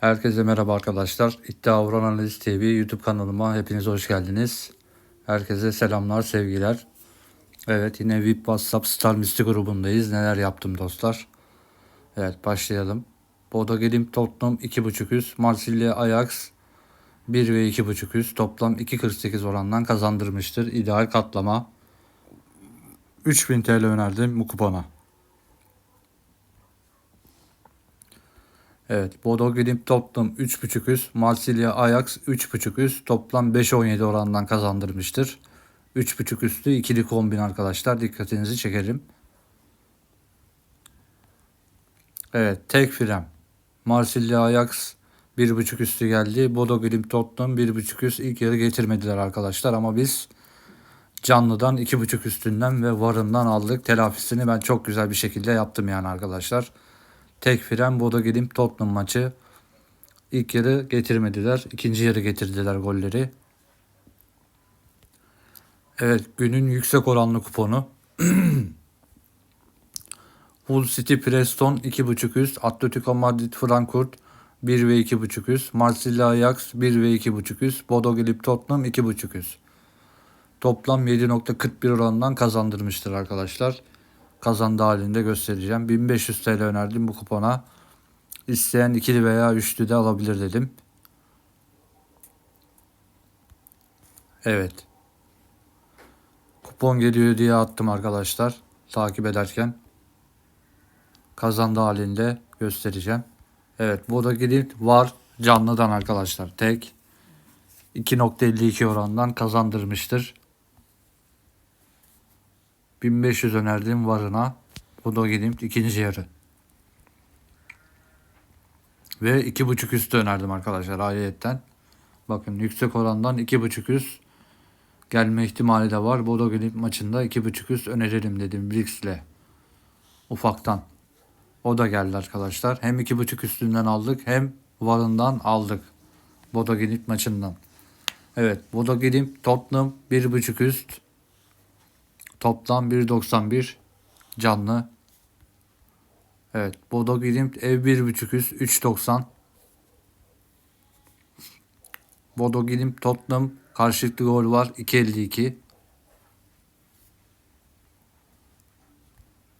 Herkese merhaba arkadaşlar. İddia Vuran Analiz TV YouTube kanalıma hepiniz hoş geldiniz. Herkese selamlar, sevgiler. Evet yine VIP WhatsApp Star Misty grubundayız. Neler yaptım dostlar? Evet başlayalım. Bodo Glimt Tottenham 2.5 üst. Marsilya Ajax 1 ve 2.5 üst. Toplam 2.48 orandan kazandırmıştır. İdeal katlama. 3000 TL önerdim bu kupona. Evet, Bodo Glimt Tottenham 3.5 üst, Marsilya Ajax 3.5 üst, toplam 5.17 orandan kazandırmıştır. 3.5 üstü ikili kombin arkadaşlar, dikkatinizi çekerim. Evet, tek frem. Marsilya Ajax 1.5 üstü geldi. Bodo Glimt Tottenham 1.5 üst ilk yarı getirmediler arkadaşlar ama biz canlıdan 2.5 üstünden ve varından aldık. Telafisini ben çok güzel bir şekilde yaptım yani arkadaşlar. Tek fren Bodo Glimt Tottenham maçı. İlk yarı getirmediler. ikinci yarı getirdiler golleri. Evet günün yüksek oranlı kuponu. Hull City Preston 2.5 üst. Atletico Madrid Frankfurt 1 ve 2.5 üst. Marsilya Ajax 1 ve 2.5 üst. Bodo Glimt Tottenham 2.5 üst. Toplam 7.41 oranından kazandırmıştır arkadaşlar kazandı halinde göstereceğim. 1500 TL önerdim bu kupona. İsteyen ikili veya üçlü de alabilir dedim. Evet. Kupon geliyor diye attım arkadaşlar. Takip ederken. Kazandı halinde göstereceğim. Evet bu da gidip var canlıdan arkadaşlar. Tek 2.52 orandan kazandırmıştır. 1500 önerdiğim varına. Bu da gideyim ikinci yarı. Ve iki buçuk üstü önerdim arkadaşlar ayetten. Bakın yüksek orandan iki buçuk üst gelme ihtimali de var. Bodo Glimt maçında iki buçuk üst öneririm dedim Brix'le. Ufaktan. O da geldi arkadaşlar. Hem iki buçuk üstünden aldık hem varından aldık. Bodo Glimt maçından. Evet Bodo Glimt Tottenham bir buçuk üst Toplam 1.91 canlı. Evet. Bodo Glimt ev 1.5 üst 3.90. Bodo Glimt Tottenham karşılıklı gol var 2.52.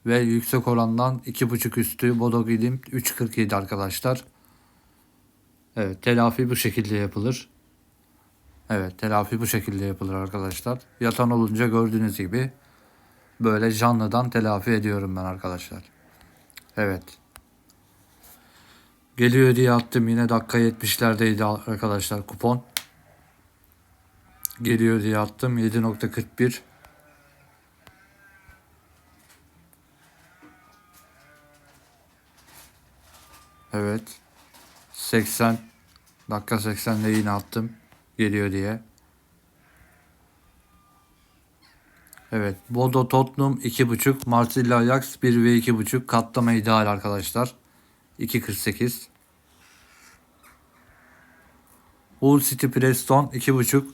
Ve yüksek orandan 2.5 üstü Bodo Glimt 3.47 arkadaşlar. Evet telafi bu şekilde yapılır. Evet telafi bu şekilde yapılır arkadaşlar. Yatan olunca gördüğünüz gibi böyle canlıdan telafi ediyorum ben arkadaşlar. Evet. Geliyor diye attım yine dakika 70'lerdeydi arkadaşlar kupon. Geliyor diye attım 7.41. Evet. 80 dakika 80'de yine attım. Geliyor diye. Evet. Bodo Tottenham 2.5. Marsilya Ajax 1 ve 2.5. Katlama ideal arkadaşlar. 2.48. Hull City Preston 2.5.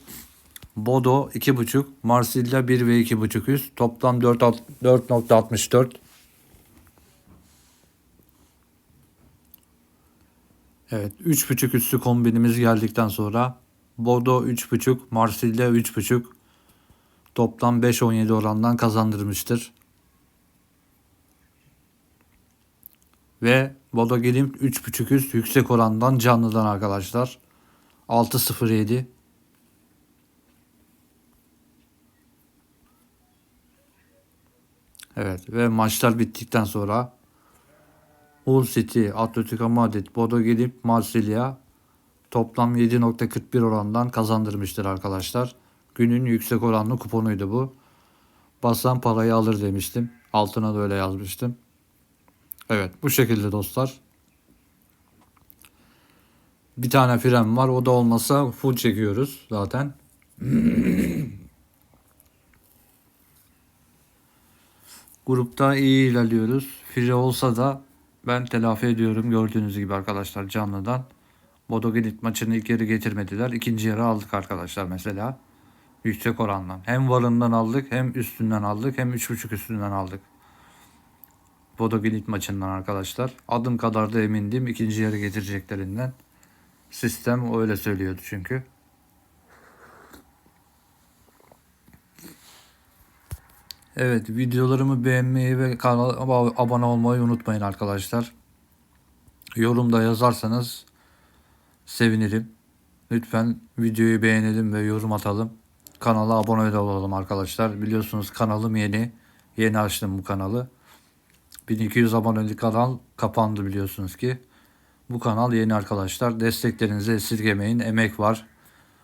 Bodo 2.5. Marsilya 1 ve 2.5 üst. Toplam 4.64. Evet. 3.5 üstü kombinimiz geldikten sonra Bodo 3.5. Marsilya 3.5. Toplam 5-17 orandan kazandırmıştır. Ve Bodo Glimt 3.5 üst yüksek orandan canlıdan arkadaşlar. 6.07 Evet ve maçlar bittikten sonra Hull City, Atletico Madrid, Bodo Glimt, Marsilya toplam 7.41 orandan kazandırmıştır arkadaşlar. Günün yüksek oranlı kuponuydu bu. Basan parayı alır demiştim. Altına da öyle yazmıştım. Evet bu şekilde dostlar. Bir tane fren var. O da olmasa full çekiyoruz zaten. Grupta iyi ilerliyoruz. Fire olsa da ben telafi ediyorum gördüğünüz gibi arkadaşlar canlıdan. Bodo maçını ilk yarı getirmediler. İkinci yarı aldık arkadaşlar mesela. Yüksek oranla. Hem varından aldık hem üstünden aldık hem 3.5 üstünden aldık. Bodo Glimt maçından arkadaşlar. Adım kadar da emindim ikinci yarı getireceklerinden. Sistem öyle söylüyordu çünkü. Evet videolarımı beğenmeyi ve kanala abone olmayı unutmayın arkadaşlar. Yorumda yazarsanız sevinirim. Lütfen videoyu beğenelim ve yorum atalım. Kanala abone olalım arkadaşlar. Biliyorsunuz kanalım yeni. Yeni açtım bu kanalı. 1200 abonelik kanal kapandı biliyorsunuz ki. Bu kanal yeni arkadaşlar. Desteklerinizi esirgemeyin. Emek var.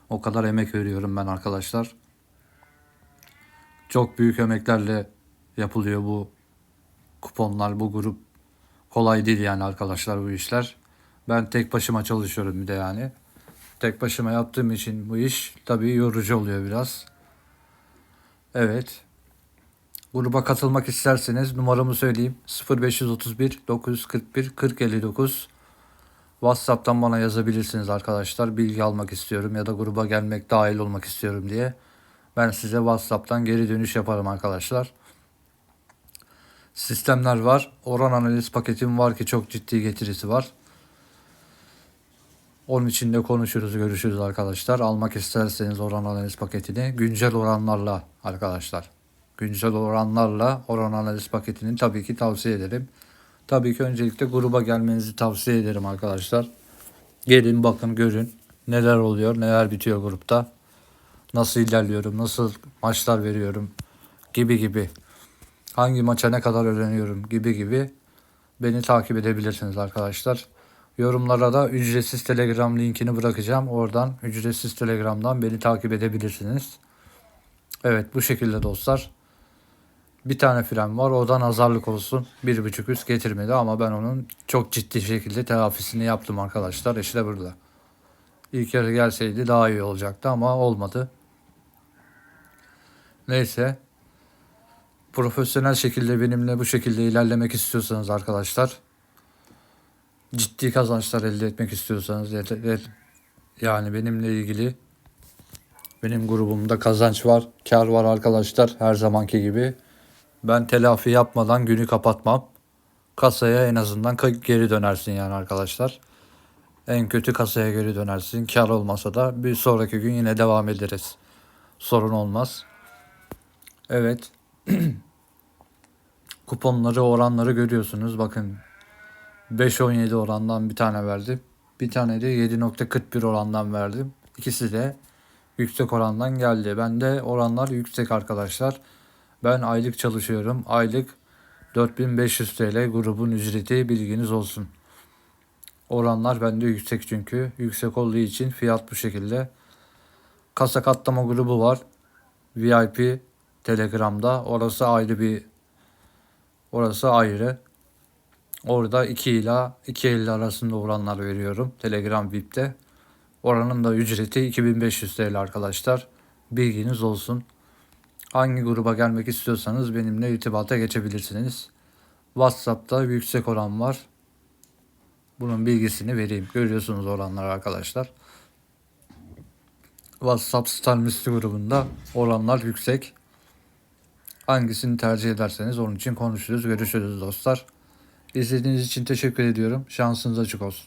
O kadar emek veriyorum ben arkadaşlar. Çok büyük emeklerle yapılıyor bu kuponlar, bu grup. Kolay değil yani arkadaşlar bu işler. Ben tek başıma çalışıyorum bir de yani. Tek başıma yaptığım için bu iş tabii yorucu oluyor biraz. Evet. Gruba katılmak isterseniz numaramı söyleyeyim. 0531 941 4059 WhatsApp'tan bana yazabilirsiniz arkadaşlar. Bilgi almak istiyorum ya da gruba gelmek, dahil olmak istiyorum diye. Ben size WhatsApp'tan geri dönüş yaparım arkadaşlar. Sistemler var. Oran analiz paketim var ki çok ciddi getirisi var. Onun için de konuşuruz, görüşürüz arkadaşlar. Almak isterseniz oran analiz paketini güncel oranlarla arkadaşlar. Güncel oranlarla oran analiz paketini tabii ki tavsiye ederim. Tabii ki öncelikle gruba gelmenizi tavsiye ederim arkadaşlar. Gelin bakın görün neler oluyor, neler bitiyor grupta. Nasıl ilerliyorum, nasıl maçlar veriyorum gibi gibi. Hangi maça ne kadar öğreniyorum gibi gibi beni takip edebilirsiniz arkadaşlar. Yorumlara da ücretsiz Telegram linkini bırakacağım. Oradan ücretsiz Telegram'dan beni takip edebilirsiniz. Evet bu şekilde dostlar. Bir tane fren var. O da nazarlık olsun. Bir buçuk üst getirmedi ama ben onun çok ciddi şekilde telafisini yaptım arkadaşlar. İşte burada. İlk yarı gelseydi daha iyi olacaktı ama olmadı. Neyse. Profesyonel şekilde benimle bu şekilde ilerlemek istiyorsanız arkadaşlar ciddi kazançlar elde etmek istiyorsanız yani benimle ilgili benim grubumda kazanç var, kar var arkadaşlar her zamanki gibi. Ben telafi yapmadan günü kapatmam. Kasaya en azından geri dönersin yani arkadaşlar. En kötü kasaya geri dönersin. Kar olmasa da bir sonraki gün yine devam ederiz. Sorun olmaz. Evet. Kuponları, oranları görüyorsunuz. Bakın 5.17 orandan bir tane verdim. Bir tane de 7.41 orandan verdim. İkisi de yüksek orandan geldi. Ben de oranlar yüksek arkadaşlar. Ben aylık çalışıyorum. Aylık 4500 TL grubun ücreti bilginiz olsun. Oranlar bende yüksek çünkü. Yüksek olduğu için fiyat bu şekilde. Kasa katlama grubu var. VIP Telegram'da. Orası ayrı bir orası ayrı. Orada 2 ila 2.50 arasında oranlar veriyorum. Telegram VIP'te. Oranın da ücreti 2500 TL arkadaşlar. Bilginiz olsun. Hangi gruba gelmek istiyorsanız benimle irtibata geçebilirsiniz. WhatsApp'ta yüksek oran var. Bunun bilgisini vereyim. Görüyorsunuz oranlar arkadaşlar. WhatsApp Star Misty grubunda oranlar yüksek. Hangisini tercih ederseniz onun için konuşuruz. Görüşürüz dostlar. İzlediğiniz için teşekkür ediyorum. Şansınız açık olsun.